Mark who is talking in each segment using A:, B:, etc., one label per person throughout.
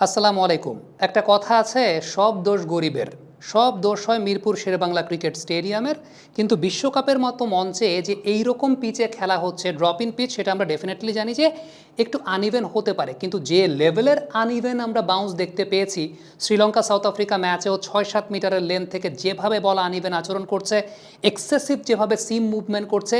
A: আসসালামু আলাইকুম। একটা কথা আছে, সব দোষ গরিবের। সব দোষ হয় মিরপুর শেরেবাংলা ক্রিকেট স্টেডিয়ামের। কিন্তু বিশ্বকাপের মতো মঞ্চে যে এই রকম পিচে খেলা হচ্ছে ড্রপ ইন পিচ সেটা আমরা ডেফিনেটলি জানি যে একটু আনইভেন হতে পারে। কিন্তু যে লেভেলের আনইভেন আমরা বাউন্স দেখতে পেয়েছি, শ্রীলঙ্কা সাউথ আফ্রিকা ম্যাচেও ছয় সাত মিটারের লেন থেকে যেভাবে বল আনইভেন আচরণ করছে এক্সেসিভ যেভাবে সিম মুভমেন্ট করছে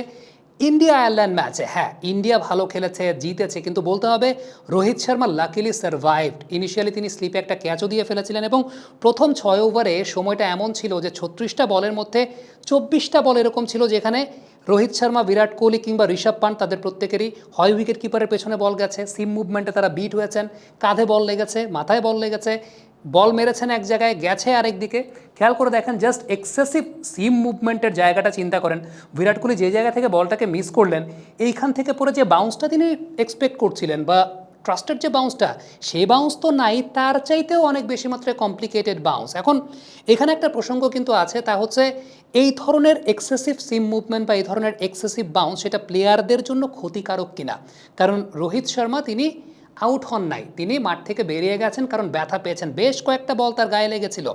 A: ইন্ডিয়া আয়ারল্যান্ড ম্যাচে হ্যাঁ ইন্ডিয়া ভালো খেলেছে, জিতেছে, কিন্তু বলতে হবে Rohit Sharma luckily survived initially তিনি স্লিপে একটা ক্যাচও দিয়ে ফেলেছিলেন এবং প্রথম ছয় ওভারে সময়টা এমন ছিল যে ছত্রিশটা বলের মধ্যে চব্বিশটা বল এরকম ছিল যেখানে রোহিত শর্মা, বিরাট কোহলি কিংবা ঋষভ পান্ট তাদের প্রত্যেকেরই হয় উইকেট কিপারের পেছনে বল গেছে। সিম মুভমেন্টে তারা বিট হয়েছেন। কাঁধে বল লেগেছে, মাথায় বল লেগেছে। বল মেরেছেন এক জায়গায়, গেছে আরেক দিকে। খেয়াল করে দেখেন জাস্ট এক্সেসিভ সিম মুভমেন্টের জায়গাটা চিন্তা করেন। বিরাট কোহলি যে জায়গা থেকে বলটাকে মিস করলেন, এইখান থেকে পরে যে বাউন্সটা তিনি এক্সপেক্ট করছিলেন বা ট্রাস্টেড যে বাউন্সটা সেই বাউন্স তো নাই, তার চাইতেও অনেক বেশি মাত্রায় কমপ্লিকেটেড বাউন্স এখন, এখানে একটা প্রসঙ্গ কিন্তু আছে, তা হচ্ছে এই ধরনের এক্সেসিভ সিম মুভমেন্ট বা এই ধরনের এক্সেসিভ বাউন্স সেটা প্লেয়ারদের জন্য ক্ষতিকারক কিনা? কারণ রোহিত শর্মা তিনি আউট হন নাই। তিনি মাঠ থেকে বেরিয়ে গেছেন কারণ ব্যথা পেয়েছেন। বেশ কয়েকটা বল তার গায়ে লেগেছিল।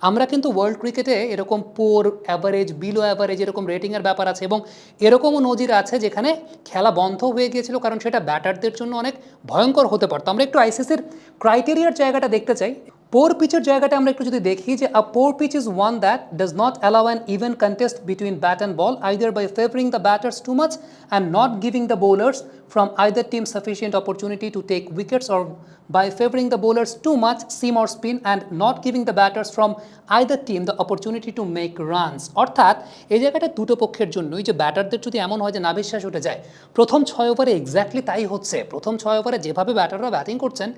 A: আমরা কিন্তু ওয়ার্ল্ড ক্রিকেটে এরকম পোর অ্যাভারেজ বিলো অ্যাভারেজ এরকম রেটিংয়ের ব্যাপার আছে এবং এরকমও নজির আছে যেখানে খেলা বন্ধ হয়ে গিয়েছিল কারণ সেটা ব্যাটারদের জন্য অনেক ভয়ঙ্কর হতে পারতো। আমরা একটু আইসিসির ক্রাইটেরিয়ার জায়গাটা দেখতে চাই। পোর পিচের জায়গাটা আমরা একটু যদি দেখি যে a poor pitch is one that does not allow an even contest between bat and ball either by favouring the batters too much and not giving the bowlers from either team sufficient opportunity to take wickets or by favoring the bowlers too much, seam or spin, and not giving the batters from either team the opportunity to make runs. অর্থাৎ, এই জায়গাটা দুটো পক্ষের জন্যই যে ব্যাটারদের যদি এমন হয় যে নাবিশ্বাস উঠে যায়, প্রথম ছয় ওভারে এক্স্যাক্টলি তাই হচ্ছে। প্রথম ছয় ওভারে যেভাবে ব্যাটাররা ব্যাটিং করছেন,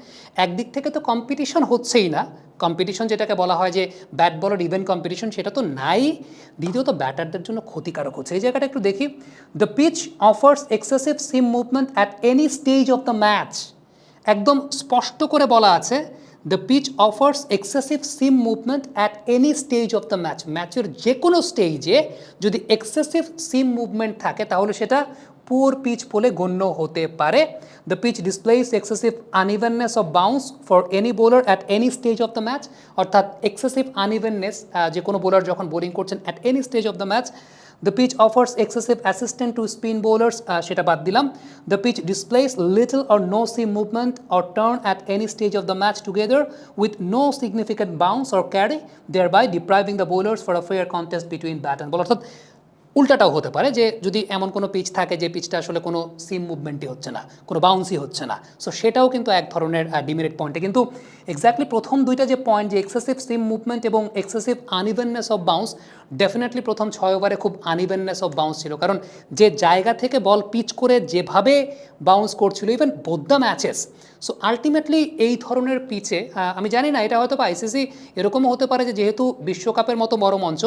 A: একদিক থেকে তো কম্পিটিশন হচ্ছেই না। কম্পিটিশন যেটাকে বলা হয় যে ব্যাট বলের ইভেন্ট কম্পিটিশন সেটা তো নাই। দ্বিতীয়ত, ব্যাটারদের জন্য ক্ষতিকারক হচ্ছে। এই জায়গাটা একটু দেখি। The pitch offers excessive seam movement at any stage of the match একদম স্পষ্ট করে বলা আছে the pitch offers excessive seam movement at any stage of the match ম্যাচের যে কোনো স্টেজে যদি এক্সেসিভ সিম মুভমেন্ট থাকে, তাহলে সেটা পুয়ার পিচ বলে গণ্য হতে পারে। The pitch displays excessive unevenness of bounce for any bowler at any stage of the match অর্থাৎ এক্সেসিভ আনইভেননেস যে কোনো বোলার যখন বোলিং করছেন at any stage of the match the pitch offers excessive assistance to spin bowlers সেটা বাদ দিলাম। The pitch displays little or no seam movement or turn at any stage of the match together with no significant bounce or carry there by depriving the bowlers for a fair contest between bat and ball অর্থাৎ উল্টাটাও হতে পারে যে যদি এমন কোনো pitch থাকে যে পিচটা আসলে কোনো সিম মুভমেন্টই হচ্ছে না, কোনো বাউন্সই হচ্ছে না। সো সেটাও কিন্তু এক ধরনের ডিমেরিট পয়েন্টে কিন্তু এক্স্যাক্টলি প্রথম দুইটা যে পয়েন্ট যে এক্সেসিভ সিম মুভমেন্ট এবং excessive unevenness of bounce definitely প্রথম ছয় ওভারে খুব আনইভেননেস অফ বাউন্স ছিল। কারণ যে জায়গা থেকে বল পিচ করে যেভাবে বাউন্স করছিল ইভেন বোদ্দা ম্যাচেস সো আলটিমেটলি এই ধরনের পিচে আমি জানি না, এটা হয়তো বা আইসিসি এরকমও হতে পারে যে যেহেতু বিশ্বকাপের মতো বড় মঞ্চ,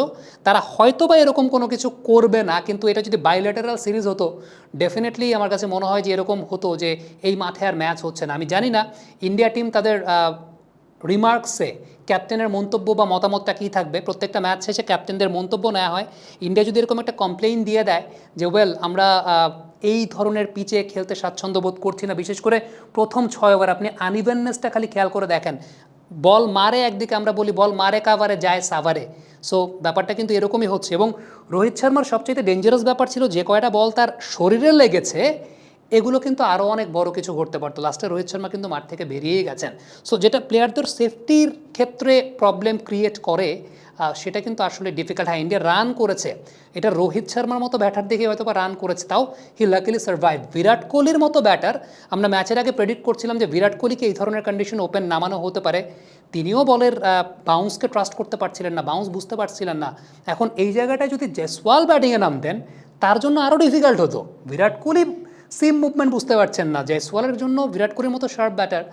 A: তারা হয়তো বা এরকম কোনো কিছু করবে না, কিন্তু এটা যদি বাইলেটারাল সিরিজ হতো ডেফিনেটলি আমার কাছে মনে হয় যে এরকম হতো যে এই মাঠে আর ম্যাচ হচ্ছে না। আমি জানি না ইন্ডিয়া টিম তাদের রিমার্কসে ক্যাপ্টেনের মন্তব্য বা মতামতটা কী থাকবে? প্রত্যেকটা ম্যাচ শেষে ক্যাপ্টেনদের মন্তব্য নেওয়া হয়। ইন্ডিয়া যদি এরকম একটা কমপ্লেইন দিয়ে দেয় যে ওয়েল আমরা এই ধরনের পিচে খেলতে স্বাচ্ছন্দ্য বোধ করছি না। বিশেষ করে প্রথম ছয় ওভার আপনি আনইভেননেসটা খালি খেয়াল করে দেখেন। বল মারে একদিকে আমরা বলি, বল মারে কাভারে, যায় সাভারে। সো ব্যাপারটা কিন্তু এরকমই হচ্ছে এবং রোহিত শর্মার সবচেয়ে ডেঞ্জারাস ব্যাপার ছিল যে, কয়টা বল তার শরীরে লেগেছে এগুলো কিন্তু আরও অনেক বড় কিছু ঘটতে পারতো। লাস্টে রোহিত শর্মা কিন্তু মাঠ থেকে বেরিয়েই গেছেন। সো যেটা প্লেয়ারদের সেফটির ক্ষেত্রে প্রবলেম ক্রিয়েট করে সেটা কিন্তু আসলে ডিফিকাল্ট হ্যাঁ ইন্ডিয়া রান করেছে। এটা রোহিত শর্মার মতো ব্যাটার দেখে হয়তো বা রান করেছে, তাও হি লাকিলি সার্ভাইভ বিরাট কোহলির মতো ব্যাটার আমরা ম্যাচের আগে প্রেডিক্ট করছিলাম যে বিরাট কোহলিকে এই ধরনের কন্ডিশন ওপেন নামানো হতে পারে। তিনিও বলের বাউন্সকে ট্রাস্ট করতে পারছিলেন না বাউন্স বুঝতে পারছিলেন না। এখন এই জায়গাটায় যদি জেসওয়াল ব্যাটিংয়ে নামতেন, তার জন্য আরও ডিফিকাল্ট হতো। বিরাট কোহলি সিম মুভমেন্ট বুঝতে পারছেন না। জয়সওয়ালের জন্য বিরাট কোহলির মতো শার্প ব্যাটার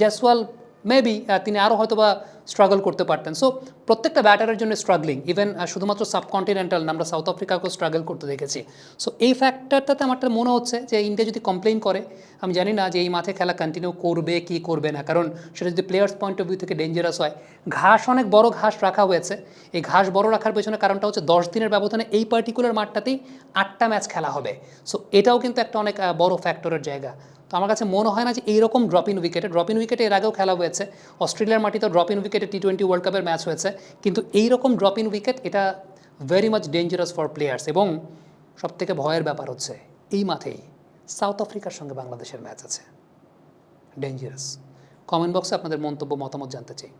A: জয়সওয়াল মেবি তিনি আরও হয়তো বা স্ট্রাগল করতে পারতেন। সো প্রত্যেকটা ব্যাটারের জন্য স্ট্রাগলিং ইভেন শুধুমাত্র সাবকন্টিনেন্টাল আমরা সাউথ আফ্রিকাকেও স্ট্রাগল করতে দেখেছি। সো এই ফ্যাক্টরটাতে আমারটা মনে হচ্ছে যে ইন্ডিয়া যদি কমপ্লেন করে, আমি জানি না যে এই মাঠে খেলা কন্টিনিউ করবে কি করবে না, কারণ সেটা যদি প্লেয়ার্স পয়েন্ট অফ ভিউ থেকে ডেঞ্জারাস হয়, ঘাস অনেক বড় ঘাস রাখা হয়েছে। এই ঘাস বড় রাখার পেছনে কারণটা হচ্ছে দশ দিনের ব্যবধানে এই পার্টিকুলার মাঠটাতেই আটটা ম্যাচ খেলা হবে। সো এটাও কিন্তু একটা অনেক বড় ফ্যাক্টরের জায়গা। তো আমার কাছে মনে হয় না যে এইরকম ড্রপ ইন উইকেটে ড্রপ ইন উইকেটে এর আগেও খেলা হয়েছে। অস্ট্রেলিয়ার মাটিতে ড্রপ ইন উইকেটে টি টোয়েন্টি ওয়ার্ল্ড কাপের ম্যাচ হয়েছে। কিন্তু এইরকম ড্রপ ইন উইকেট এটা very much dangerous for players এবং সবথেকে ভয়ের ব্যাপার হচ্ছে এই মাঠেই সাউথ আফ্রিকার সঙ্গে বাংলাদেশের ম্যাচ আছে। ডেঞ্জারাস কমেন্ট বক্সে আপনাদের মন্তব্য, মতামত জানতে চাই।